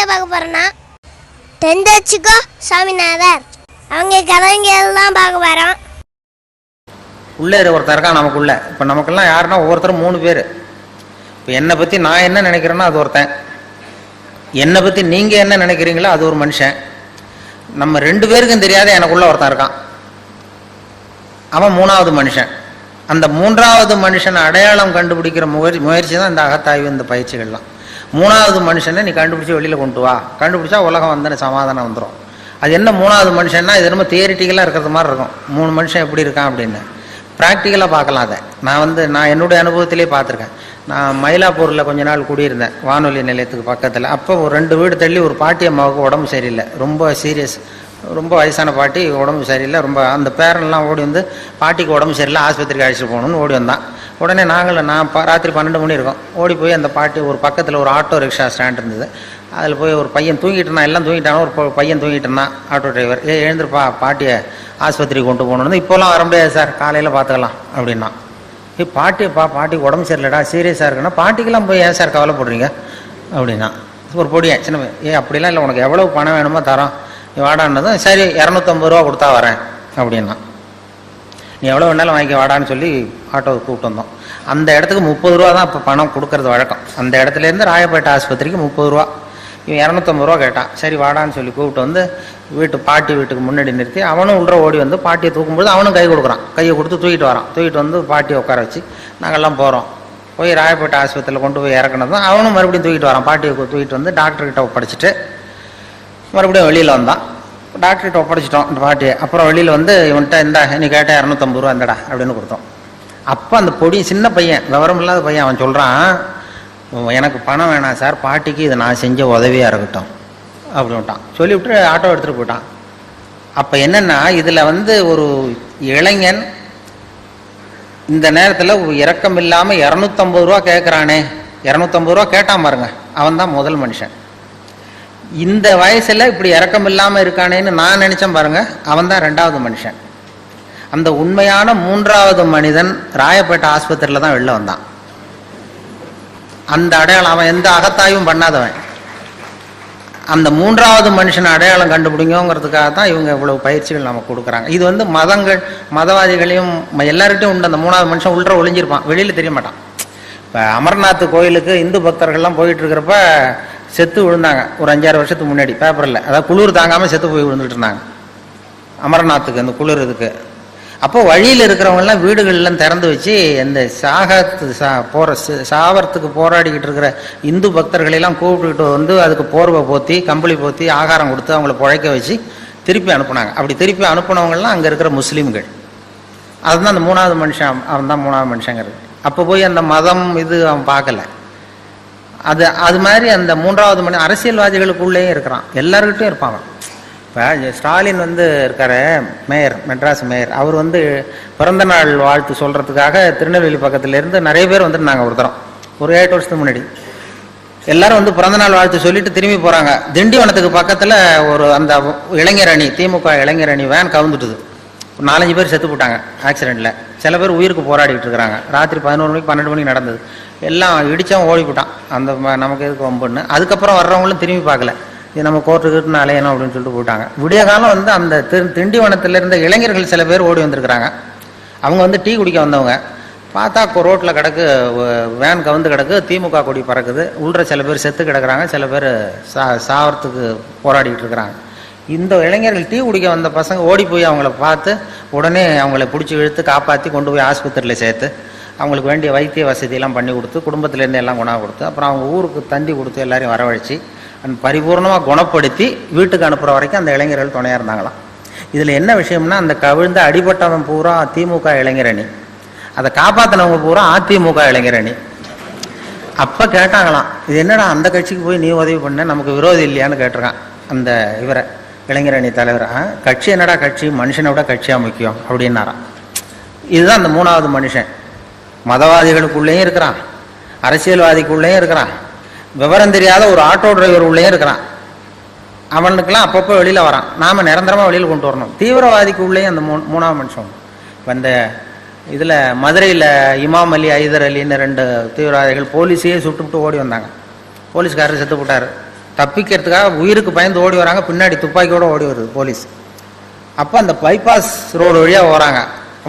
யாரையா பார்க்க போறேன்னா தெந்தச்சிக்கோ சாமிநாதர். அவங்க கலைஞர் தான் பார்க்க போறோம் உள்ளே ஒருத்தர் இருக்கான் நமக்குள்ள. இப்போ நமக்கெல்லாம் யாருன்னா ஒவ்வொருத்தரும் மூணு பேர். இப்போ என்னை பற்றி நான் என்ன நினைக்கிறேன்னா அது ஒருத்தன். என்னை பற்றி நீங்கள் என்ன நினைக்கிறீங்களோ அது ஒரு மனுஷன். நம்ம ரெண்டு பேருக்கும் தெரியாத எனக்குள்ள ஒருத்தன் இருக்கான். அவன் மூணாவது மனுஷன். அந்த மூன்றாவது மனுஷனை அடையாளம் கண்டுபிடிக்கிற முயற்சி முயற்சி தான் இந்த அகத்தாய்வு இந்த பயிற்சிகள்லாம். மூணாவது மனுஷனை நீ கண்டுபிடிச்சி வெளியில் கொண்டு வா. கண்டுபிடிச்சா உலகம் வந்து சமாதானம் வந்துடும் அது என்ன மூணாவது மனுஷன்னா இது ரொம்ப தியரிட்டிக்கலாக இருக்கிறது மாதிரி இருக்கும். மூணு மனுஷன் எப்படி இருக்கான் அப்படின்னு. ப்ராக்டிக்கலாக பார்க்கலாம் அதை. நான் வந்து நான் என்னுடைய அனுபவத்திலே பார்த்துருக்கேன். நான் மயிலாப்பூரில் கொஞ்ச நாள் குடியிருந்தேன் வானொலி நிலையத்துக்கு பக்கத்தில். அப்போ ஒரு ரெண்டு வீடு தள்ளி ஒரு பாட்டி அம்மாவுக்கு உடம்பு சரியில்லை. ரொம்ப சீரியஸ் ரொம்ப வயசான பாட்டி உடம்பு சரியில்லை. ரொம்ப அந்த பேரன்லாம் ஓடி வந்து பாட்டிக்கு உடம்பு சரியில்லை ஆஸ்பத்திரிக்கு அழைச்சிட்டு போகணும்னு ஓடி வந்தான். உடனே நாங்களும் நான் ராத்திரி பன்னெண்டு மணி இருக்கும். ஓடி போய் அந்த பாட்டி ஒரு பக்கத்தில் ஒரு ஆட்டோ ரிக்ஷா ஸ்டாண்ட் இருந்தது. அதில் போய் ஒரு பையன் தூங்கிட்டு இருந்தான். எல்லாம் தூங்கிட்டானோ ஒரு பையன் தூங்கிட்டு இருந்தான். ஆட்டோ டிரைவர் ஏ எழுந்திருப்பா பாட்டியை ஆஸ்பத்திரிக்கு கொண்டு போகணுன்னு இப்போலாம் வர முடியாது சார். காலையில் பார்த்துக்கலாம் அப்படின்னா ஏ பாட்டியப்பா பாட்டிக்கு உடம்பு சரியில்லடா. சீரியஸாக இருக்குன்னா பாட்டிக்கெல்லாம் போய் ஏன் சார் கவலைப்படுறீங்க? அப்படின்னா ஒரு பொடியன் சின்ன ஏ அப்படிலாம் இல்லை. உனக்கு எவ்வளோ பணம் வேணுமோ தரோம். நீ வாடான்னதும் சரி இரநூத்தம்பது ரூபா கொடுத்தா வரேன் அப்படின்னா நீ எவ்வளோ வேணாலும் வாங்கிக்க வாடான்னு சொல்லி ஆட்டோவை கூப்பிட்டு வந்தோம். அந்த இடத்துக்கு முப்பது ரூபா தான் இப்போ பணம் கொடுக்கறது வழக்கம். அந்த இடத்துலேருந்து ராயப்பேட்டை ஆஸ்பத்திரிக்கு முப்பது ரூபா. இவன் இரநூத்தம்பது ரூபா கேட்டான். சரி வாடான்னு சொல்லி கூப்பிட்டு வந்து வீட்டு பாட்டி வீட்டுக்கு முன்னாடி நிறுத்தி அவனும் உள்ள ஓடி வந்து பாட்டியை தூக்கும்போது அவனும் கை கொடுக்குறான். கையை கொடுத்து தூக்கிட்டு வரான். தூக்கிட்டு வந்து பாட்டியை உட்கார வச்சு நாங்கள்லாம் போகிறோம் போய் ராயப்பேட்டை ஆஸ்பத்திரியில் கொண்டு போய் இறக்குனதும் அவனும் மறுபடியும் தூக்கிட்டு வரான். பாட்டியை தூக்கிட்டு வந்து டாக்டர்கிட்ட ஒப்படைச்சிட்டு மறுபடியும் வெளியில் வந்தான். டாக்டர்கிட்ட ஒப்படைச்சிட்டோம் இந்த பாட்டியை அப்புறம் வெளியில் வந்து இவன்கிட்ட இந்தா நீ கேட்டால் இரநூத்தம்பது ரூபா இந்தடா அப்படின்னு கொடுத்தோம். அப்போ அந்த பொடி சின்ன பையன் விவரம் இல்லாத பையன் அவன் சொல்கிறான் எனக்கு பணம் வேணாம் சார் பாட்டிக்கு இது நான் செஞ்ச உதவியாக இருக்கட்டும் அப்படின்ட்டான் சொல்லிவிட்டு ஆட்டோ எடுத்துகிட்டு போயிட்டான். அப்போ என்னென்னா இதில் வந்து ஒரு இளைஞன் இந்த நேரத்தில் இறக்கம் இல்லாமல் இரநூத்தம்பது ரூபா கேட்குறானே இரநூத்தம்பது ரூபா கேட்டான் பாருங்க அவன் தான் முதல் மனுஷன். இந்த வயசுல இப்படி இறக்கம் இல்லாம இருக்கானேன்னு நான் நினைச்சேன் பாருங்க. அவன் தான் ரெண்டாவது மனுஷன். அந்த உண்மையான மூன்றாவது மனிதன் ராயப்பேட்டை ஆஸ்பத்திரியில தான் வெளில வந்தான். அந்த அடையாளம் அவன் எந்த அகத்தாயும் பண்ணாதவன். அந்த மூன்றாவது மனுஷன் அடையாளம் கண்டுபிடிங்கிறதுக்காக தான் இவங்க இவ்வளவு பயிற்சிகள் நம்ம கொடுக்குறாங்க. இது வந்து மதங்கள் மதவாதிகளையும் எல்லார்கிட்டையும் உண்டு. அந்த மூணாவது மனுஷன் உள்ள ஒளிஞ்சிருப்பான். வெளியில தெரிய மாட்டான். இப்போ அமர்நாத் கோயிலுக்கு இந்து பக்தர்கள்லாம் போயிட்டு இருக்கிறப்ப செத்து விழுந்தாங்க. ஒரு அஞ்சாறு வருஷத்துக்கு முன்னாடி பேப்பரில் அதாவது குளிர் தாங்காமல் செத்து போய் விழுந்துட்டு இருந்தாங்க. அமர்நாத்துக்கு அந்த குளிர் இதுக்கு. அப்போ வழியில் இருக்கிறவங்கெல்லாம் வீடுகள்லாம் திறந்து வச்சு இந்த சாகத்து சா போற சாவரத்துக்கு போராடிக்கிட்டு இருக்கிற இந்து பக்தர்களெல்லாம் கூப்பிட்டுக்கிட்டு வந்து அதுக்கு போர்வை போத்தி கம்பளி போத்தி ஆகாரம் கொடுத்து அவங்கள பிழைக்க வச்சு திருப்பி அனுப்புனாங்க. அப்படி திருப்பி அனுப்புனவங்கெல்லாம் அங்கே இருக்கிற முஸ்லீம்கள். அதுதான் அந்த மூணாவது மனுஷன் அவன் தான் மூணாவது மனுஷங்கிறது. அப்போ போய் அந்த மதம் இது அவன் பார்க்கல. அது அது மாதிரி அந்த மூன்றாவது மணி அரசியல்வாதிகளுக்குள்ளேயும் இருக்கிறான். எல்லாருக்கிட்டையும் இருப்பான் இப்போ ஸ்டாலின் வந்து இருக்காரு மேயர் மெட்ராஸ் மேயர். அவர் வந்து பிறந்த நாள் வாழ்த்து சொல்கிறதுக்காக திருநெல்வேலி பக்கத்துலேருந்து நிறைய பேர் வந்துருந்தாங்க ஒரு தரம். ஒரு எட்டு வருஷத்துக்கு முன்னாடி. எல்லாரும் வந்து பிறந்த நாள் வாழ்த்து சொல்லிட்டு திரும்பி போகிறாங்க திண்டிவனத்துக்கு பக்கத்தில் ஒரு அந்த இளைஞர் அணி திமுக இளைஞர் அணி வேன் கவுந்துட்டுது. ஒரு நாலஞ்சு பேர் செத்து போட்டாங்க ஆக்சிடெண்ட்டில் சில பேர் உயிருக்கு போராடிட்டு இருக்கிறாங்க. ராத்திரி பதினோரு மணிக்கு பன்னெண்டு மணிக்கு நடந்தது. எல்லாம் இடித்தான் ஓடி போட்டான் அந்த ம- நமக்கு எதுக்கு வம்புன்னு. அதுக்கப்புறம் வர்றவங்களும் திரும்பி பார்க்கல. இது நம்ம கோர்ட்டுக்கிட்டு அலையணும் அப்படின்னு சொல்லிட்டு போயிட்டாங்க. விடிய காலம் வந்து அந்த திரு- திண்டிவனத்தில் இருந்த இளைஞர்கள் சில பேர் ஓடி வந்திருக்கிறாங்க. அவங்க வந்து டீ குடிக்க வந்தவங்க. பார்த்தா ரோட்டில் கிடக்கு வேன் கவுந்து கிடக்கு திமுக கொடி பறக்குது. உள்ள சில பேர் செத்து கிடக்குறாங்க. சில பேர் சா சாவரத்துக்கு போராடிக்கிட்டு இருக்கிறாங்க. இந்த இளைஞர்கள் டீ குடிக்க வந்த பசங்க ஓடி போய் அவங்கள பார்த்து உடனே அவங்கள பிடிச்சி இழுத்து காப்பாற்றி கொண்டு போய் ஆஸ்பத்திரியில் சேர்த்து அவங்களுக்கு வேண்டிய வைத்திய வசதியெல்லாம் பண்ணி கொடுத்து குடும்பத்திலேருந்து எல்லாம் குணம் கொடுத்து அப்புறம் அவங்க ஊருக்கு தந்தி கொடுத்து எல்லாரையும் வரவழைச்சி அந்த பரிபூர்ணமாக குணப்படுத்தி வீட்டுக்கு அனுப்புகிற வரைக்கும் அந்த இளைஞர்கள் துணையாக இருந்தாங்களாம். இதில் என்ன விஷயம்னா அந்த கவிழ்ந்த அடிபட்டவன் பூரா திமுக இளைஞரணி. அதை காப்பாற்றினவங்க பூரா அதிமுக இளைஞரணி. அப்போ கேட்டாங்களாம் இது என்னடா அந்த கட்சிக்கு போய் நீ உதவி பண்ண நமக்கு விரோதி இல்லையான்னு கேட்டிருக்கான் அந்த இவரை இளைஞரணி தலைவர். "ஆ, கட்சி என்னடா கட்சி? மனுஷனை விட கட்சியாக முக்கியம் அப்படின்னாராம். இதுதான் அந்த மூணாவது மனுஷன். மதவாதிகளுக்குள்ளேயும் இருக்கிறான். அரசியல்வாதிக்குள்ளேயும் இருக்கிறான். விவரம் தெரியாத ஒரு ஆட்டோ டிரைவர் உள்ளேயும் இருக்கிறான். அவனுக்கெல்லாம் அப்பப்போ வெளியில் வரான். நாம் நிரந்தரமாக வெளியில் கொண்டு வரணும். தீவிரவாதிக்கு உள்ளேயும் அந்த மூ மூணாவது மனுஷன். இப்போ இந்த இதில் மதுரையில் இமாம் அலி ஐதர் அலின்னு ரெண்டு தீவிரவாதிகள் போலீஸையே சுட்டுவிட்டு ஓடி வந்தாங்க. போலீஸ்காரர் செத்து போட்டார். தப்பிக்கிறதுக்காக உயிருக்கு பயந்து ஓடி வராங்க. பின்னாடி துப்பாக்கியோட ஓடி வருது போலீஸ். அப்போ அந்த பைபாஸ் ரோடு வழியாக வராங்க.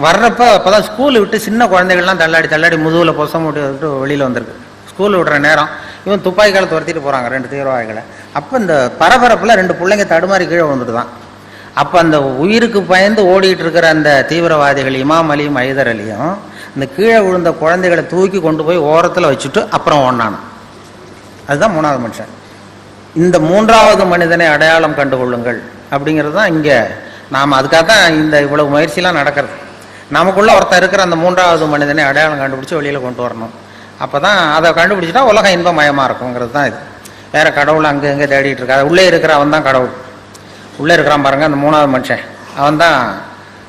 வர்றப்ப அப்பதான் ஸ்கூல் விட்டு சின்ன குழந்தைகள்லாம் தள்ளாடி தள்ளாடி முதுகில் பொசம் விட்டு வெளியில் வந்திருக்கு. ஸ்கூல் விடுற நேரம் இவன் துப்பாக்கியால் துரத்திட்டு போகிறாங்க ரெண்டு தீவிரவாதிகளை. அப்போ இந்த பரபரப்பில் ரெண்டு பிள்ளைங்க தடுமாறி கீழே வந்துட்டு தான் அப்போ அந்த உயிருக்கு பயந்து ஓடிட்டு இருக்கிற அந்த தீவிரவாதிகள் இமாம் அலியும் ஐதர் அலியும் இந்த கீழே விழுந்த குழந்தைகளை தூக்கி கொண்டு போய் ஓரத்தில் வச்சுட்டு அப்புறம் ஓடினான் அதுதான் மூணாவது மனுஷன். இந்த மூன்றாவது மனிதனை அடையாளம் கண்டுகொள்ளுங்கள். அப்படிங்கிறது தான் இங்கே நாம் அதுக்காக தான் இந்த இவ்வளவு முயற்சிலாம் நடக்கிறது. நமக்குள்ள ஒருத்தன் இருக்கிற அந்த மூன்றாவது மனிதனை அடையாளம் கண்டுபிடிச்சி வெளியில் கொண்டு வரணும். அப்போ தான் அதை கண்டுபிடிச்சிட்டா உலகம் இன்பமயமாக இருக்குங்கிறது தான் இது. வேற கடவுள் அங்கே எங்கே தேடிட்டு இருக்காது உள்ளே இருக்கிற அவன் தான் கடவுள். உள்ளே இருக்கிறான் பாருங்க அந்த மூணாவது மனுஷன். அவன் தான்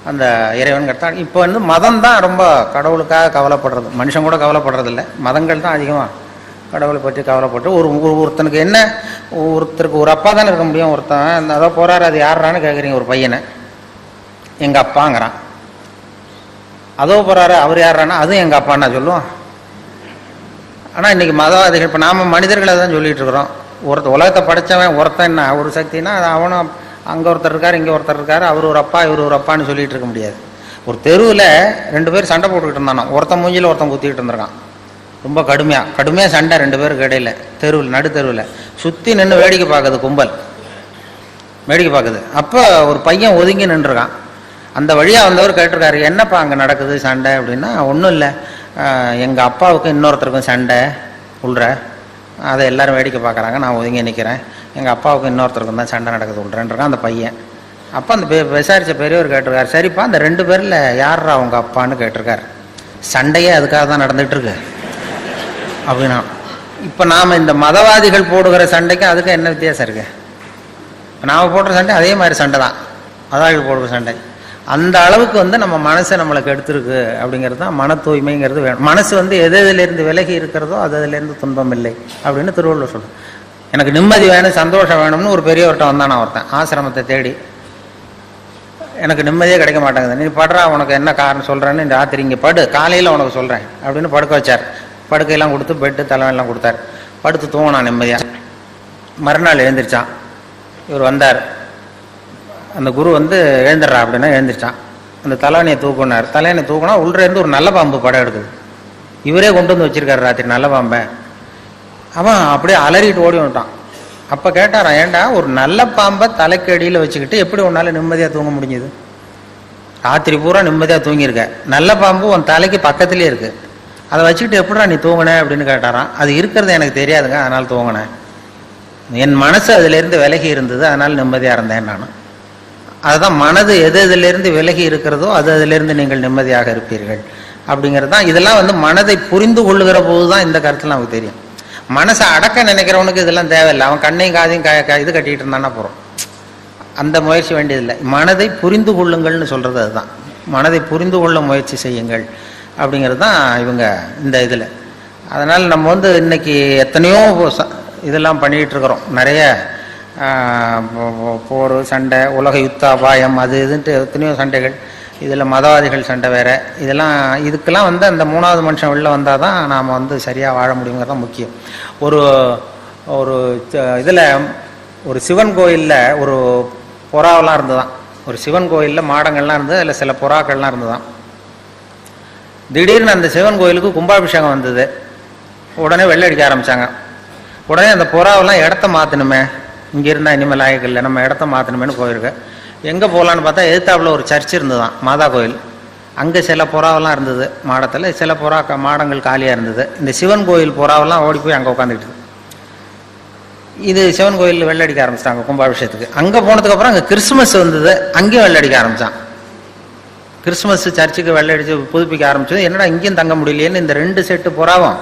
அந்த இறைவன் தான் இப்போ வந்து மதம் தான் ரொம்ப கடவுளுக்காக கவலைப்படுறது. மனுஷன் கூட கவலைப்படுறதில்ல. மதங்கள் தான் அதிகமாக கடவுளை பற்றி கவலைப்பட்டு ஒரு ஒரு ஒருத்தனுக்கு என்ன ஒருத்தருக்கு ஒரு அப்பா தானே இருக்க முடியும் ஒருத்தன். அதான் அதோ போறாரு அது யாரான்னு கேட்குறீங்க ஒரு பையனை. எங்கள் அப்பாங்கிறான். அதோ போகிறாரு அவர் யாரானா அதுவும் எங்கள் அப்பான்னா சொல்லுவோம் ஆனால் இன்றைக்கி மதவாதிகள் இப்போ நாம் மனிதர்களை தான் சொல்லிகிட்டு இருக்கிறோம் ஒருத்த உலகத்தை படைச்சவன் ஒருத்தன் என்ன ஒரு சக்தினா அது அவனும் அங்கே ஒருத்தர் இருக்கார் இங்கே ஒருத்தர் இருக்கார் அவர் ஒரு அப்பா இவர் ஒரு அப்பான்னு சொல்லிகிட்டு இருக்க முடியாது. ஒரு தெருவில் ரெண்டு பேர் சண்டை போட்டுக்கிட்டு இருந்தானோ ஒருத்தன் மூஞ்சியில் ஒருத்தன் குத்திக்கிட்டு இருந்திருக்கான். ரொம்ப கடுமையாக கடுமையாக சண்டை ரெண்டு பேருக்கு இடையில தெருவில் நடு தெருவில். சுற்றி நின்று வேடிக்கை பார்க்குது கும்பல். வேடிக்கை பார்க்குது. அப்போ ஒரு பையன் ஒதுங்கி நின்றுருக்கான். அந்த வழியாக வந்தவர் கேட்டிருக்காரு என்னப்பா அங்கே நடக்குது சண்டை? அப்படின்னா ஒன்றும் இல்லை. எங்கள் அப்பாவுக்கும் இன்னொருத்தருக்கும் சண்டை உள்ற அதை எல்லோரும் வேடிக்கை பார்க்குறாங்க. நான் ஒதுங்கி நிற்கிறேன் எங்கள் அப்பாவுக்கும் இன்னொருத்தருக்கும் தான் சண்டை நடக்குது உள்றேன்றான் அந்த பையன். அப்போ அந்த பெ- பெரியவர் கேட்டிருக்காரு சரிப்பா அந்த ரெண்டு பேரில் யாரா அவங்க அப்பான்னு கேட்டிருக்காரு. சண்டையே அதுக்காக தான் நடந்துகிட்ருக்கு. அப்படின்னா இப்போ நாம் இந்த மதவாதிகள் போடுகிற சண்டைக்கும் அதுக்கும் என்ன வித்தியாசம் இருக்குது நாம் போடுற சண்டை அதே மாதிரி சண்டை தான். மதவாதிகள் போடுகிற சண்டை. அந்த அளவுக்கு வந்து நம்ம மனசை நம்மளுக்கு எடுத்திருக்கு அப்படிங்கிறது தான் மன தூய்மைங்கிறது வேணும் மனசு வந்து எது எதுலேருந்து விலகி இருக்கிறதோ அது அதுலேருந்து துன்பம் இல்லை அப்படின்னு திருவள்ளுவர் சொல்லுது எனக்கு நிம்மதி வேணும் சந்தோஷம் வேணும்னு ஒரு பெரியவர்கிட்ட வந்தானா ஒருத்தன் ஆசிரமத்தை தேடி. எனக்கு நிம்மதியே கிடைக்க மாட்டேங்குது. நீ படுறா உனக்கு என்ன காரணம் சொல்கிறேன்னு இந்த ராத்திரி இங்கே படு காலையில் உனக்கு சொல்கிறேன் அப்படின்னு படுக்க வச்சார். படுக்கையெல்லாம் கொடுத்து பெட்டு தலைவெல்லாம் கொடுத்தாரு. படுத்து தூங்கினான் நிம்மதியாக மறுநாள் எழுந்திரிச்சான். இவர் வந்தார். அந்த குரு வந்து எழுந்துடுறா அப்படின்னா எழுந்திரிச்சான். அந்த தலைவனையை தூக்குனார். தலைவனை தூக்குனா உள்ளேருந்து ஒரு நல்ல பாம்பு படம் எடுக்குது. இவரே கொண்டு வந்து வச்சிருக்காரு ராத்திரி நல்ல பாம்பை. அவன் அப்படியே அலறிட்டு ஓடி வந்துட்டான். அப்போ கேட்டாரான் ஏண்டா ஒரு நல்ல பாம்பை தலைக்கு அடியில் வச்சுக்கிட்டு எப்படி உன்னால் நிம்மதியாக தூங்க முடிஞ்சுது? ராத்திரி பூரா நிம்மதியாக தூங்கியிருக்க. நல்ல பாம்பு உன் தலைக்கு பக்கத்துலேயே இருக்குது அதை வச்சுக்கிட்டு எப்படிடா நீ தூங்கின அப்படின்னு கேட்டாராம். அது இருக்கிறது எனக்கு தெரியாதுங்க அதனால் தூங்கினேன். என் மனசு அதிலிருந்து விலகி இருந்தது அதனால் நிம்மதியாக இருந்தேன் நான். அதுதான் மனது எது எதிலிருந்து விலகி இருக்கிறதோ அது அதிலிருந்து நீங்கள் நிம்மதியாக இருப்பீர்கள். அப்படிங்கிறது தான் இதெல்லாம் வந்து மனதை புரிந்து கொள்ளுகிற போது தான் இந்த கருத்தில் நமக்கு தெரியும். மனசை அடக்க நினைக்கிறவனுக்கு இதெல்லாம் தேவையில்லை. அவன் கண்ணையும் காதையும் க- க- இது கட்டிக்கிட்டு இருந்தானா போகிறோம் அந்த முயற்சி வேண்டியதில்லை. மனதை புரிந்து கொள்ளுங்கள்னு சொல்கிறது அதுதான். மனதை புரிந்து கொள்ள முயற்சி செய்யுங்கள். அப்படிங்கிறது தான் இவங்க இந்த இதில். அதனால் நம்ம வந்து இன்னைக்கு எத்தனையோ இதெல்லாம் பண்ணிகிட்டு இருக்கிறோம். நிறைய போர் சண்டை உலக யுத்த அபாயம் அது இதுன்ட்டு எத்தனையோ சண்டைகள். இதில் மதவாதிகள் சண்டை வேறு. இதெல்லாம் இதுக்கெல்லாம் வந்து அந்த மூணாவது மனுஷன் வெளில வந்தால் தான் நாம் வந்து சரியாக வாழ முடியுங்கிறது தான் முக்கியம். ஒரு ஒரு இதில் ஒரு சிவன் கோயிலில் ஒரு புறாவெல்லாம் இருந்துதான். ஒரு சிவன் கோயிலில் மாடங்கள்லாம் இருந்தது அதில் சில புறாக்கள்லாம் இருந்துதான். திடீர்னு அந்த சிவன் கோயிலுக்கு கும்பாபிஷேகம் வந்தது. உடனே வெள்ளை அடிக்க ஆரம்பித்தாங்க உடனே அந்த புறாவெல்லாம் இடத்த மாற்றணுமே இங்கே இருந்தால் இனிமேல் லாயக்கு இல்லை. நம்ம இடத்த மாற்றணுமேனு போயிருக்கு. எங்கே போகலான்னு பார்த்தா எதிர்த்தாப்பில் ஒரு சர்ச் இருந்ததுதான் மாதா கோயில். அங்கே சில புறாவெல்லாம் இருந்தது மாடத்தில். சில புறா க- மாடங்கள் காலியாக இருந்தது. இந்த சிவன் கோயில் புறாவெல்லாம் ஓடி போய் அங்கே உட்காந்துக்கிட்டு இது சிவன் கோயில் வெள்ளடிக்க ஆரம்பிச்சிட்டாங்க கும்பாபிஷேகத்துக்கு. அங்கே போனதுக்கப்புறம் அங்கே கிறிஸ்மஸ் வந்தது அங்கேயும் வெள்ளடிக்க ஆரம்பித்தான் கிறிஸ்மஸ் சர்ச்சுக்கு வெள்ளடிச்சு புதுப்பிக்க ஆரம்பிச்சது என்னடா இங்கேயும் தங்க முடியலையேன்னு இந்த ரெண்டு செட்டு புறாவும்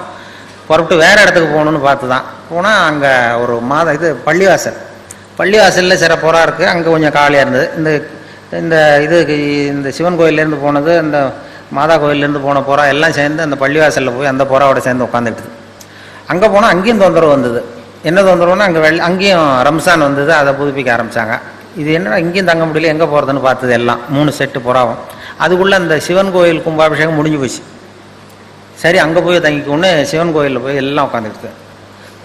புறப்பட்டு வேறு இடத்துக்கு போகணுன்னு பார்த்து தான் போனால் அங்கே ஒரு மாதம் இது பள்ளிவாசல். பள்ளிவாசலில் சில புறா இருக்குது அங்கே கொஞ்சம் காலியாக இருந்தது. இந்த இந்த இது இந்த சிவன் கோயிலேருந்து போனது இந்த மாதா கோயிலேருந்து போன புறா எல்லாம் சேர்ந்து அந்த பள்ளிவாசலில் போய் அந்த புறாவோட சேர்ந்து உட்காந்துட்டு அங்கே போனால் அங்கேயும் தொந்தரவு வந்தது. என்ன தொந்தரவுன்னா அங்கே வெள்ள அங்கேயும் ரம்சான் வந்தது அதை புதுப்பிக்க ஆரம்பிச்சாங்க. இது என்னடா இங்கேயும் தங்க முடியல எங்கே போகிறதுன்னு பார்த்தது எல்லாம். மூணு செட்டு புறாவும். அதுக்குள்ளே அந்த சிவன் கோயில் கும்பாபிஷேகம் முடிஞ்சு போச்சு. சரி அங்கே போய் தங்கிக்கோன்னு சிவன் கோயிலில் போய் எல்லாம் உட்காந்துக்கிட்டு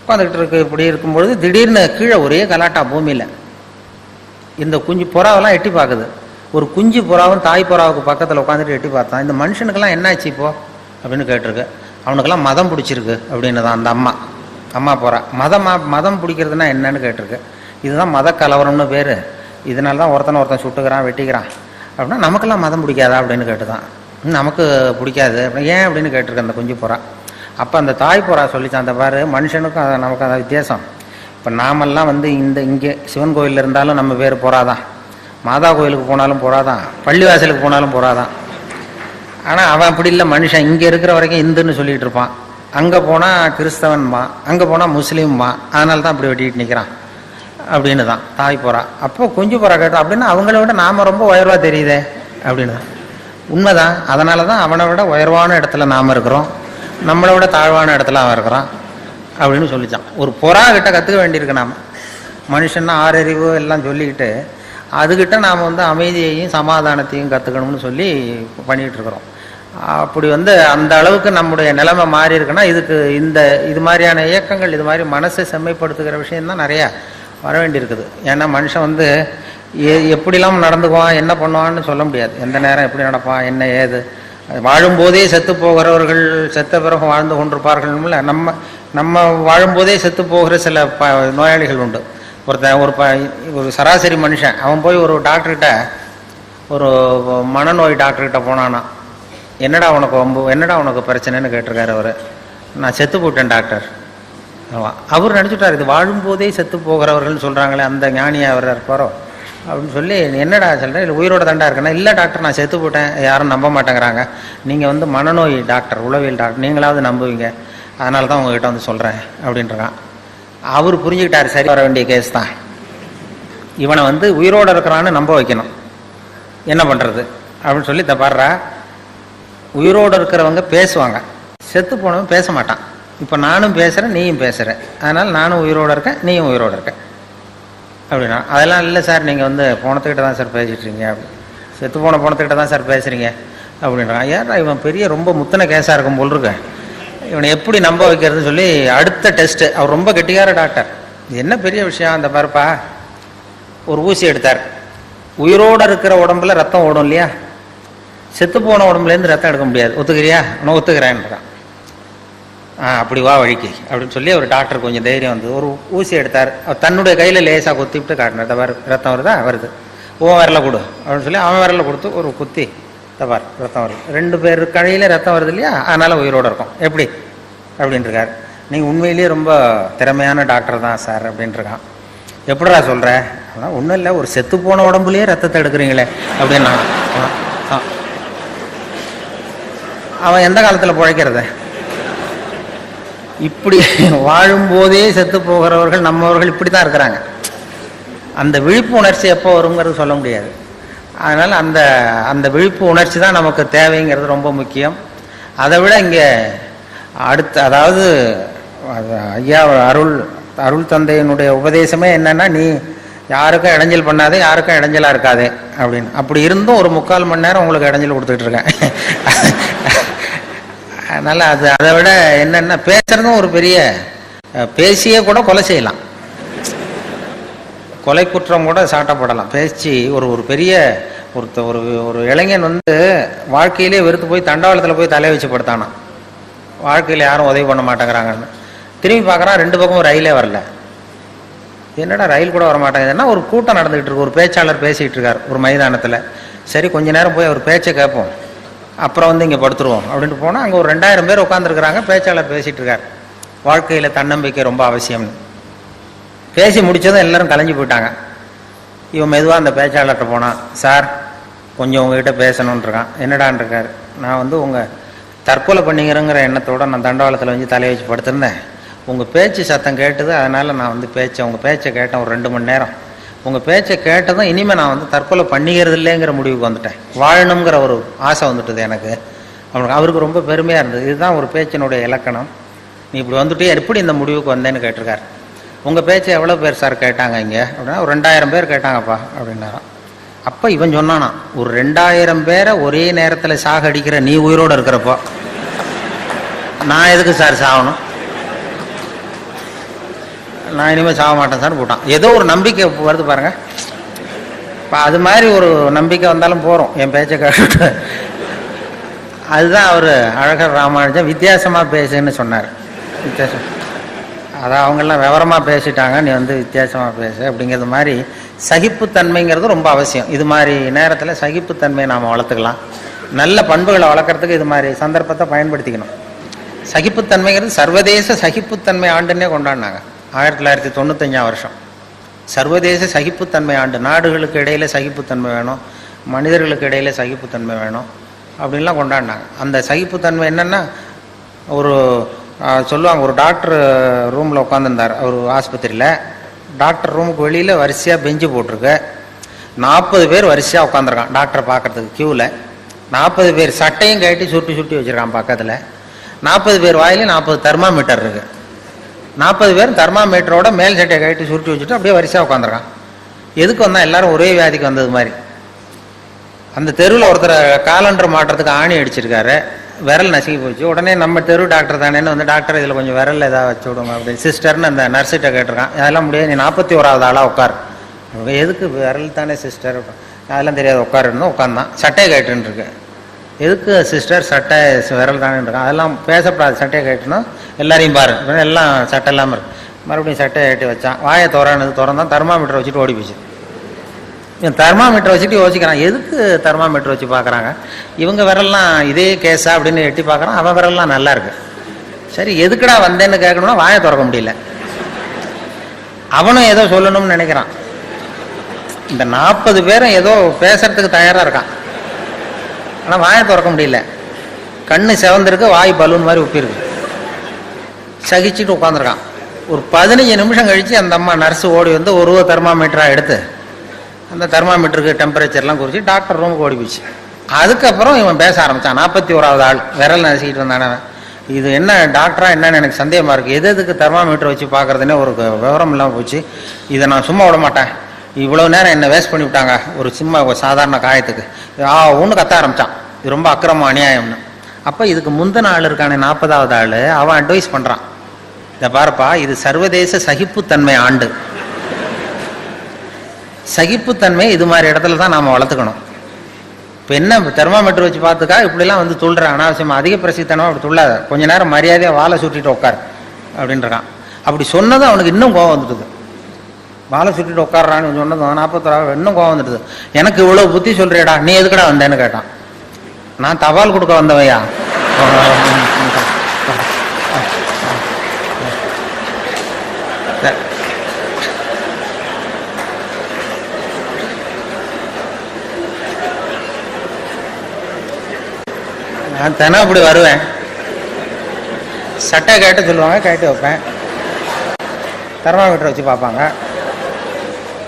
உட்காந்துக்கிட்டு இருக்கு இப்படி இருக்கும்பொழுது திடீர்னு கீழே ஒரே கலாட்டா பூமியில். இந்த குஞ்சு புறாவெல்லாம் எட்டி பார்க்குது. ஒரு குஞ்சு புறாவும் தாய் புறாவுக்கு பக்கத்தில் உட்காந்துட்டு எட்டி பார்த்தான். இந்த மனுஷனுக்கெல்லாம் என்னாச்சு இப்போ? அப்படின்னு கேட்டிருக்கு. அவனுக்கெல்லாம் மதம் பிடிச்சிருக்கு அப்படின்னு தான் அந்த அம்மா. அம்மா புறா. மதமா மதம் பிடிக்கிறதுனா என்னன்னு கேட்டிருக்கு. இதுதான் மத கலவரம்னு பேர். இதனால தான் ஒருத்தனை ஒருத்தன் சுட்டுக்கிறான் வெட்டிக்கிறான். அப்படின்னா நமக்கெல்லாம் மதம் பிடிக்காதா அப்படின்னு கேட்டுதான். தான் நமக்கு பிடிக்காது. அப்படின்னு ஏன் அப்படின்னு கேட்டிருக்கு அந்த குஞ்சு புறா. அப்போ அந்த தாய் புறா சொல்லிச்சான் அந்த பாரு மனுஷனுக்கும் அது நமக்கு அந்த வித்தியாசம். இப்போ நாமெல்லாம் வந்து இந்த இங்கே சிவன் கோயிலில் இருந்தாலும் நம்ம பேர் போகிறாதான் மாதா கோயிலுக்கு போனாலும் போகிறாதான் பள்ளிவாசலுக்கு போனாலும் போகிறாதான் ஆனால் அவன் அப்படி இல்லை மனுஷன் இங்கே இருக்கிற வரைக்கும் இந்துன்னு சொல்லிகிட்டு இருப்பான். அங்கே போனால் கிறிஸ்தவன்மா அங்கே போனால் முஸ்லீம்மா அதனால தான் அப்படி வெட்டிட்டு நிற்கிறான் அப்படின்னு தான் தாய் போறா. அப்போ குஞ்சு புறா கேட்டோம் அப்படின்னா அவங்கள விட நாம ரொம்ப உயர்வாக தெரியுதே. அப்படின்னு தான் உண்மைதான் அதனால தான் அவனை விட உயர்வான இடத்துல நாம் இருக்கிறோம். நம்மளை விட தாழ்வான இடத்துல அவன் இருக்கிறான் அப்படின்னு சொல்லிச்சான். ஒரு புறா கிட்ட கற்றுக்க வேண்டியிருக்கு நாம். மனுஷன்னா ஆறறிவு எல்லாம் சொல்லிக்கிட்டு அதுக்கிட்ட நாம் வந்து அமைதியையும் சமாதானத்தையும் கற்றுக்கணும்னு சொல்லி பண்ணிகிட்டு இருக்கிறோம். அப்படி வந்து அந்த அளவுக்கு நம்முடைய நிலைமை மாறி இருக்குன்னா இதுக்கு இந்த இது மாதிரியான இயக்கங்கள் இது மாதிரி மனசை செம்மைப்படுத்துகிற விஷயந்தான் நிறையா வர வேண்டியிருக்குது. ஏன்னா மனுஷன் வந்து எ எப்படிலாம் நடந்துக்குவான் என்ன பண்ணுவான்னு சொல்ல முடியாது. எந்த நேரம் எப்படி நடப்பான் என்ன ஏது வாழும்போதே செத்து போகிறவர்கள் செத்த பிறகு வாழ்ந்து கொண்டிருப்பார்கள் நம்ம நம்ம வாழும்போதே செத்து போகிற சில ப நோயாளிகள் உண்டு ஒருத்தன் ஒரு ப ஒரு சராசரி மனுஷன் அவன் போய் ஒரு டாக்டர்கிட்ட ஒரு மனநோய் டாக்டர்கிட்ட போனானா என்னடா உனக்கு ரொம்ப என்னடா உனக்கு பிரச்சனைன்னு கேட்டிருக்காரு அவர். நான் செத்து போட்டேன் டாக்டர். அவர் நினச்சிட்டார் இது வாழும்போதே செத்து போகிறவர்கள்னு சொல்கிறாங்களே அந்த ஞானியாக அவர் இருப்பாரோ? அப்படின்னு சொல்லி என்னடா சொல்கிறேன் இல்லை உயிரோட தண்டா இருக்கேன்னா இல்லை டாக்டர் நான் செத்து போட்டேன். யாரும் நம்ப மாட்டேங்கிறாங்க. நீங்கள் வந்து மனநோய் டாக்டர் உளவியல் டாக்டர் நீங்களாவது நம்புவீங்க. அதனால தான் உங்ககிட்ட வந்து சொல்கிறேன் அப்படின்றான் அவர் புரிஞ்சுக்கிட்டார் சரி வர வேண்டிய கேஸ் தான். இவனை வந்து உயிரோட இருக்கிறான்னு நம்ப வைக்கணும். என்ன பண்ணுறது அப்படின்னு சொல்லி தப்பாடுறா உயிரோடு இருக்கிறவங்க பேசுவாங்க. செத்து போனவன் பேச மாட்டான். இப்போ நானும் பேசுகிறேன் நீயும் பேசுகிற அதனால் நானும் உயிரோடு இருக்கேன் நீயும் உயிரோடு இருக்கேன் அப்படின்னா அதெல்லாம் இல்லை சார் நீங்கள் வந்து போனத்துக்கிட்ட தான் சார் பேசிட்டு அப்படி செத்து போன போனத்துக்கிட்ட தான் சார் பேசுகிறீங்க அப்படின்றான். ஏன்னா இவன் பெரிய ரொம்ப முத்தின கேஸாக இருக்கும் போல் இருக்கேன் இவனை எப்படி நம்ப வைக்கிறதுன்னு சொல்லி அடுத்த டெஸ்ட்டு. அவர் ரொம்ப கெட்டிக்கார டாக்டர். இது என்ன பெரிய விஷயம் அந்த பாருப்பா? ஒரு ஊசி எடுத்தார். உயிரோடு இருக்கிற உடம்புல ரத்தம் ஓடும் இல்லையா? செத்து போன உடம்புலேருந்து ரத்தம் எடுக்க முடியாது. ஒத்துக்கிறியா? நான் ஒத்துக்கிறேன்றான். அப்படி வா வழிக்கு. அப்படின்னு சொல்லி ஒரு டாக்டர் கொஞ்சம் தைரியம் வந்து ஒரு ஊசி எடுத்தார். தன்னுடைய கையில் லேசாக குத்திவிட்டு காட்டினார். தவார் ரத்தம் வருதா? வருது. ஓ விரல கொடு. அப்படின்னு சொல்லி அவன் விரல கொடுத்து ஒரு குத்தி தவார் ரத்தம் வருது. ரெண்டு பேர் கழையில் ரத்தம் வருது இல்லையா? அதனால் உயிரோடு இருக்கும். எப்படி? அப்படின்னு இருக்கார். நீங்கள் உண்மையிலேயே ரொம்ப திறமையான டாக்டர் தான் சார் அப்படின்ட்டுருக்கான் எப்படா எப்படிடா சொல்கிற அப்படின்னா ஒன்றும் இல்லை. ஒரு செத்து போன உடம்புலேயே ரத்தத்தை எடுக்கிறீங்களே. அப்படின்னா ஆ, ஆ. அவன் எந்த காலத்தில் பிழைக்கிறது? இப்படி வாழும்போதே செத்து போகிறவர்கள் நம்மவர்கள் இப்படி தான் இருக்கிறாங்க. அந்த விழிப்பு உணர்ச்சி எப்போ வருங்கிறது சொல்ல முடியாது. அதனால் அந்த அந்த விழிப்பு உணர்ச்சி தான் நமக்கு தேவைங்கிறது ரொம்ப முக்கியம். அதை விட இங்கே அடுத்து அதாவது ஐயா அருள் அருள் தந்தையினுடைய உபதேசமே என்னென்னா நீ யாருக்கும் இடைஞ்சல் பண்ணாதே யாருக்கும் இடைஞ்சலாக இருக்காதே அப்படின்னு. அப்படி இருந்தும் ஒரு முக்கால் மணி நேரம் உங்களுக்கு இடைஞ்சல் கொடுத்துட்ருக்கேன் அதனால் அது அதை விட என்னென்ன பேசுறதும் ஒரு பெரிய பேசியே கூட கொலை செய்யலாம். கொலை குற்றம் கூட சாட்டப்படலாம். பேச்சு ஒரு ஒரு பெரிய ஒருத்த ஒரு ஒரு இளைஞன் வந்து வாழ்க்கையிலே வெறுத்து போய் தண்டவாளத்தில் போய் தலையை வச்சு படுத்தானான் வாழ்க்கையில் யாரும் உதவி பண்ண மாட்டேங்கிறாங்கன்னு. திரும்பி பார்க்குறான் ரெண்டு பக்கமும் ரயிலே வரல. என்னடா ரயில் கூட வர மாட்டேங்குதுன்னா ஒரு கூட்டம் நடந்துகிட்டு இருக்கு. ஒரு பேச்சாளர் பேசிகிட்டு இருக்கார் ஒரு மைதானத்தில். சரி கொஞ்ச நேரம் போய் அவர் பேச்சை கேட்போம். அப்புறம் வந்து இங்கே படுத்துருவோம். அப்படின்ட்டு போனால் அங்கே ஒரு ரெண்டாயிரம் பேர் உட்காந்துருக்குறாங்க பேச்சாளர் பேசிகிட்டு இருக்கார். வாழ்க்கையில் தன்னம்பிக்கை ரொம்ப அவசியம்னு பேசி முடிச்சதும் எல்லாரும் கலைஞ்சு போயிட்டாங்க. இவன் மெதுவாக அந்த பேச்சாளர்கிட்ட போனான் சார் கொஞ்சம் உங்ககிட்ட பேசணுன்ட்ருக்கான் என்னடான் இருக்கார். நான் வந்து உங்கள் தற்கொலை பண்ணிக்கிறேங்கிற எண்ணத்தோடு நான் தண்டவாளத்தில் வந்து தலையை வச்சு படுத்திருந்தேன். உங்கள் பேச்சு சத்தம் கேட்டது அதனால் நான் வந்து பேச்சை உங்கள் பேச்சை கேட்டேன் ஒரு ரெண்டு மணி நேரம். உங்கள் பேச்சை கேட்டதும் இனிமேல் நான் வந்து தற்கொலை பண்ணிக்கிறது இல்லைங்கிற முடிவுக்கு வந்துட்டேன். வாழணுங்கிற ஒரு ஆசை வந்துட்டுது எனக்கு. அவனுக்கு அவருக்கு ரொம்ப பெருமையாக இருந்தது. இதுதான் ஒரு பேச்சினுடைய இலக்கணம். நீ இப்படி வந்துட்டு எப்படி இந்த முடிவுக்கு வந்தேன்னு கேட்டிருக்காரு. உங்கள் பேச்சை எவ்வளோ பேர் சார் கேட்டாங்க இங்கே? அப்படின்னா ஒரு ரெண்டாயிரம் பேர் கேட்டாங்கப்பா அப்படின்னாராம் அப்போ இவன் சொன்னானா ஒரு ரெண்டாயிரம் பேரை ஒரே நேரத்தில் சாகடிக்கிற நீ உயிரோடு இருக்கிறப்போ. நான் எதுக்கு சார் சாகணும்? நான் இனிமேல் சாக மாட்டேன் சார் போட்டான். ஏதோ ஒரு நம்பிக்கை வருது பாருங்க. இப்போ அது மாதிரி ஒரு நம்பிக்கை வந்தாலும் போகிறோம் என் பேச்சை கேட்டு அதுதான் அவர் அழகர் ராமானுஜன் வித்தியாசமாக பேசுன்னு சொன்னார். வித்தியாசம். அதான் அவங்கெல்லாம் விவரமாக பேசிட்டாங்க. நீ வந்து வித்தியாசமாக பேசு அப்படிங்கிறது மாதிரி சகிப்புத்தன்மைங்கிறது ரொம்ப அவசியம். இது மாதிரி நேரத்தில் சகிப்புத்தன்மையை நாம் வளர்த்துக்கலாம். நல்ல பண்புகளை வளர்க்குறதுக்கு இது மாதிரி சந்தர்ப்பத்தை பயன்படுத்திக்கணும். சகிப்புத்தன்மைங்கிறது சர்வதேச சகிப்புத்தன்மை ஆண்டுன்னே கொண்டாடினாங்க. ஆயிரத்தி தொள்ளாயிரத்தி தொண்ணூத்தஞ்சாம் வருஷம். சர்வதேச சகிப்புத்தன்மை ஆண்டு. நாடுகளுக்கு இடையில சகிப்புத்தன்மை வேணும். மனிதர்களுக்கு இடையில் சகிப்புத்தன்மை வேணும். அப்படின்லாம் கொண்டாடினாங்க. அந்த சகிப்புத்தன்மை என்னென்னா ஒரு சொல்லுவாங்க ஒரு டாக்டர் ரூமில் உட்காந்துருந்தார் அவர் ஆஸ்பத்திரியில். டாக்டர் ரூமுக்கு வெளியில் வரிசையாக பெஞ்சு போட்டிருக்கு. நாற்பது பேர் வரிசையாக உட்காந்துருக்கான் டாக்டரை பார்க்கறதுக்கு க்யூவில் நாற்பது பேர் சட்டையும் கட்டி சுட்டி சுட்டி வச்சுருக்கான் பக்கத்தில். நாற்பது பேர் வாயிலையும் நாற்பது தெர்மாமீட்டர் இருக்குது நாற்பது பேர் தர்மாமீட்டரோட மேல் சட்டையை கட்டி சுருட்டி வச்சுட்டு அப்படியே வரிசையாக உட்காந்துருக்கான். எதுக்கு வந்தால் எல்லாரும் ஒரே வியாதிக்கு வந்தது மாதிரி. அந்த தெருவில் ஒருத்தர் காலண்டர் மாட்டுறதுக்கு ஆணி அடிச்சிருக்காரு. விரல் நசுக்கி போச்சு. உடனே நம்ம தெரு டாக்டர் தானேன்னு வந்து டாக்டர் இதில் கொஞ்சம் விரல் ஏதாவது வச்சு விடுங்க அப்படி சிஸ்டர்னு அந்த நர்ஸிட்ட கேட்டிருக்கான். அதெல்லாம் முடியாது நீ நாற்பத்தி ஓராவது ஆளாக உட்கார். எதுக்கு விரல் தானே சிஸ்டர்? அதெல்லாம் தெரியாது உட்காருன்னு உட்காந்தான். சட்டையை கேட்டுன்னு எதுக்கு சிஸ்டர் சட்டை விரல் தானே அதெல்லாம் பேசப்படாது சட்டையை கட்டணும் எல்லாரையும் பாரு. எல்லாம் சட்டை இல்லாமல் இருக்கு. மறுபடியும் சட்டையை கட்டி வச்சான். வாயை திறனது திறந்தான் தெர்மாமீட்டர் வச்சுட்டு ஓடி போச்சு இவன் தெர்மாமீட்டர் வச்சுட்டு யோசிக்கிறான். எதுக்கு தெர்மாமீட்டர் வச்சு பார்க்குறாங்க? இவங்க விரல்லாம் இதே கேஸா அப்படின்னு எட்டி பார்க்குறான். அவன் விரல்லாம் நல்லா இருக்கு. சரி எதுக்குடா வந்தேன்னு கேட்கணும்னா வாயை திறக்க முடியல. அவனும் ஏதோ சொல்லணும்னு நினைக்கிறான். இந்த நாற்பது பேரும் ஏதோ பேசுறதுக்கு தயாராக இருக்கான். ஆனால் வாயை திறக்க முடியல. கண்ணு செவந்திருக்கு வாய் பலூன் மாதிரி உப்பிருக்கு. சகிச்சுட்டு உட்காந்துருக்கான் ஒரு பதினஞ்சு நிமிஷம் கழித்து அந்த அம்மா நர்ஸு ஓடி வந்து ஒரு தெர்மாமீட்டராக எடுத்து அந்த தெர்மாமீட்டருக்கு டெம்பரேச்சர்லாம் குறித்து டாக்டர் ரூமுக்கு ஓடி போச்சு. அதுக்கப்புறம் இவன் பேச ஆரம்பிச்சான். நாற்பத்தி ஓராவது ஆள் விரல் நசுக்கிட்டு வந்தானே இது என்ன டாக்டராக என்னன்னு எனக்கு சந்தேகமாக இருக்குது எது எதுக்கு தெர்மாமீட்டர் வச்சு பார்க்கறதுனே ஒரு விவரம் இல்லாமல் போச்சு. இதை நான் சும்மா விட மாட்டேன். இவ்வளவு நேரம் என்ன வேஸ்ட் பண்ணி விட்டாங்க. ஒரு சிம்ம ஒரு சாதாரண காயத்துக்கு. ஆ ஒன்று கத்த ஆரம்பிச்சான். இது ரொம்ப அக்கிரமம் அநியாயம்னு. அப்போ இதுக்கு முந்தின ஆள் இருக்கானே நாற்பதாவது ஆள் அவன் அட்வைஸ் பண்ணுறான் இதை பாருப்பா இது சர்வதேச சகிப்புத்தன்மை ஆண்டு. சகிப்புத்தன்மை இது மாதிரி இடத்துல தான் நாம் வளர்த்துக்கணும். இப்போ என்ன தெர்மாமீட்டர் வச்சு பார்த்துக்கா இப்படிலாம் வந்து துள்ளுற அனாவசியமாக அதிக பிரசித்தனமாக அப்படி துள்ளாத. கொஞ்ச நேரம் மரியாதையாக வாழை சுட்டிட்டு உட்கார் அப்படின்றான். அப்படி சொன்னதும் அவனுக்கு இன்னும் கோவம் வந்துட்டுது. வாழை சுட்டிட்டு உட்காடுறான்னு சொன்னது நாற்பத்தொரு இன்னும் கோவம் வந்துடுது. எனக்கு இவ்வளோ புத்தி சொல்றியடா நீ எதுக்குடா வந்தேன்னு கேட்டான். நான் தபால் கொடுக்க வந்தவையா? நான் தினம் அப்படி வருவேன். சட்டை கேட்டு சொல்லுவாங்க கேட்டு வைப்பேன். தெர்மாமீட்டர் வச்சு பார்ப்பாங்க.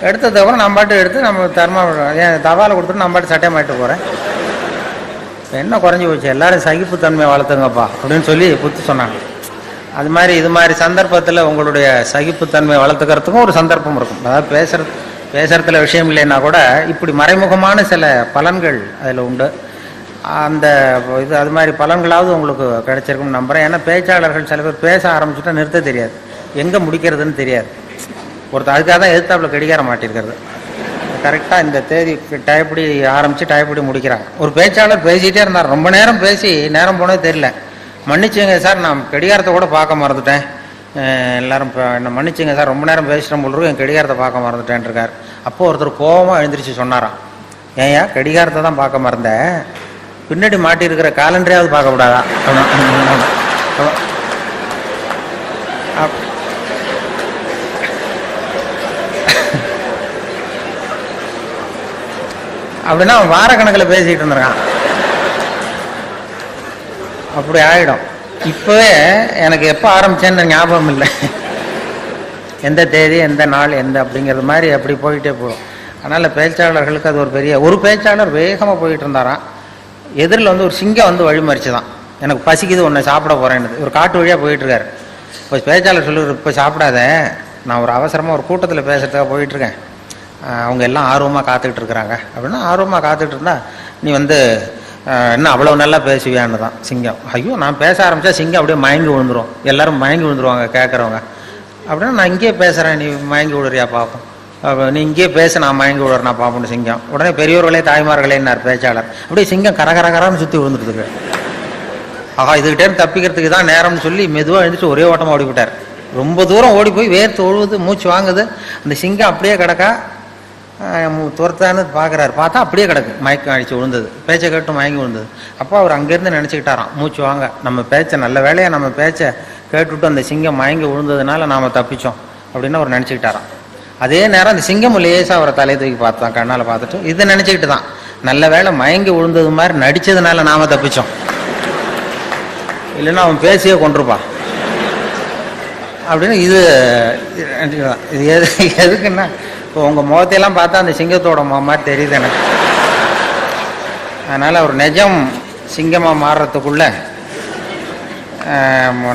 எடுத்ததுக்கப்புறம் நம்ம பாட்டு எடுத்து நம்ம தர்மா ஏன் தவாலை கொடுத்துட்டு நம்ம பாட்டு சட்டை மாட்டு போகிறேன் என்ன குறைஞ்சி போச்சு? எல்லாரும் சகிப்புத்தன்மை வளர்த்துங்கப்பா அப்படின்னு சொல்லி புத்தி சொன்னாங்க. அது மாதிரி இது மாதிரி சந்தர்ப்பத்தில் உங்களுடைய சகிப்புத்தன்மை வளர்த்துக்கிறதுக்கும் ஒரு சந்தர்ப்பம் இருக்கும். அதாவது பேசுற பேசுறதுல விஷயம் இல்லைன்னா கூட இப்படி மறைமுகமான சில பலன்கள் அதில் உண்டு. அந்த இது அது மாதிரி பலன்களாவது உங்களுக்கு கிடைச்சிருக்கும்னு நம்புகிறேன் ஏன்னா பேச்சாளர்கள் சில பேர் பேச ஆரம்பிச்சுட்டா நிறுத்த தெரியாது. எங்கே முடிக்கிறதுன்னு தெரியாது. ஒருத்தர் அதுக்காக தான் எதிர்த்தாப்புல கடிகாரம் மாட்டிருக்கிறது கரெக்டாக இந்த தேதி டயப்படி ஆரம்பித்து டயப்படி முடிக்கிறாங்க. ஒரு பேச்சாளர் பேசிகிட்டே இருந்தார். ரொம்ப நேரம் பேசி நேரம் போனது தெரியல. மன்னிச்சுங்க சார் நான் கடிகாரத்தை கூட பார்க்க மறந்துட்டேன். எல்லாரும் இப்போ என்ன மன்னிச்சுங்க சார் ரொம்ப நேரம் பேசிட்டேன் போல் என் கடிகாரத்தை பார்க்க மறந்துட்டேன் இருக்கார் அப்போ ஒருத்தர் கோபமாக எழுந்திரிச்சு சொன்னாராம். ஏன்யா கடிகாரத்தை தான் பார்க்க மறந்தேன். பின்னாடி மாட்டியிருக்கிற காலண்டரையாவது பார்க்கக்கூடாதா கூடாதா? அப்படின்னா அவன் வாரக்கணக்கில் பேசிகிட்டு இருந்திருக்கான். அப்படி ஆகிடும் இப்போவே எனக்கு எப்போ ஆரம்பிச்சேன்னு ஞாபகம் இல்லை. எந்த தேதி எந்த நாள் எந்த அப்படிங்கிறது மாதிரி அப்படி போயிட்டே போகும். அதனால் பேச்சாளர்களுக்கு அது ஒரு பெரிய ஒரு பேச்சாளர் வேகமாக போயிட்டு இருந்தாராம். எதிரில் வந்து ஒரு சிங்கம் வந்து வழிமறிச்சு தான் எனக்கு பசிக்குது ஒன்று சாப்பிட போகிறேன்னு ஒரு காட்டு வழியாக போயிட்டுருக்காரு இப்போ பேச்சாளர் சொல்லுவார் இப்போ சாப்பிடாத. நான் ஒரு அவசரமாக ஒரு கூட்டத்தில் பேசுகிறதுக்காக போயிட்டுருக்கேன் அவங்க எல்லாம் ஆர்வமாக காத்துக்கிட்டு இருக்கிறாங்க. அப்படின்னா ஆர்வமாக காத்துக்கிட்டு இருந்தா நீ வந்து என்ன அவ்வளோ நல்லா பேசுவியான்னு தான் சிங்கம். ஐயோ நான் பேச ஆரம்பித்தா சிங்கம் அப்படியே மயங்கி விழுந்துரும். எல்லாரும் மயங்கி விழுந்துருவாங்க கேட்குறவங்க அப்படின்னா நான் இங்கேயே பேசுகிறேன் நீ மயங்கி விடுறியா பார்ப்போம் அப்போ நீ இங்கேயே பேச நான் மயங்கி விடுறேன் நான் பார்ப்போம் சிங்கம். உடனே பெரியவர்களே தாய்மார்களேன்னார் பேச்சாளர். அப்படியே சிங்கம் கரகரகரான்னு சுற்றி விழுந்துட்டுருக்கு ஆஹா இதுகிட்டே தப்பிக்கிறதுக்கு தான் நேரம்னு சொல்லி மெதுவாக எழுந்துச்சு ஒரே ஓட்டமாக ஓடி விட்டார் ரொம்ப தூரம் ஓடி போய் வேர்த்து ஒழுகுது மூச்சு வாங்குது. அந்த சிங்கம் அப்படியே கிடக்கா துரத்தான்னு பார்க்குறாரு. பார்த்தா அப்படியே கிடக்கு. மயக்கம் அடிச்சு விழுந்தது. பேச்சை கேட்டு மயங்கி விழுந்தது. அப்போ அவர் அங்கேருந்து நினச்சிக்கிட்டாராம். மூச்சு வாங்க. நம்ம பேச்சை நல்ல வேலையை நம்ம பேச்சை கேட்டுவிட்டு அந்த சிங்கம் மயங்கி விழுந்ததுனால நாம் தப்பிச்சோம். அப்படின்னு அவர் நினச்சிக்கிட்டாராம். அதே நேரம் அந்த சிங்கம் லேசாக அவரை தலையை தூக்கி பார்த்தான். கண்ணால் பார்த்துட்டு இதை நினச்சிக்கிட்டு தான் நல்ல வேலை மயங்கி விழுந்தது மாதிரி நடிச்சதுனால நாம தப்பிச்சோம். இல்லைன்னா அவன் பேசியே கொண்டிருப்பான் அப்படின்னு இது இது எது எதுக்குன்னா இப்போ உங்கள் முகத்தையெல்லாம் பார்த்தா அந்த சிங்கத்தோட முகம் மாதிரி தெரியுது எனக்கு. அதனால் ஒரு நிஜம் சிங்கமாக மாறுறதுக்குள்ள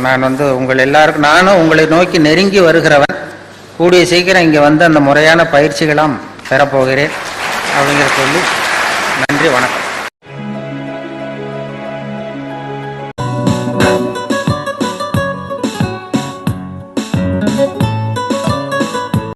நான் வந்து உங்கள் எல்லாருக்கும் நானும் உங்களை நோக்கி நெருங்கி வருகிறவன். கூடிய சீக்கிரம் இங்கே வந்து அந்த முறையான பயிற்சிகளாம் பெறப்போகிறேன். அப்படிங்கிற சொல்லி நன்றி வணக்கம்.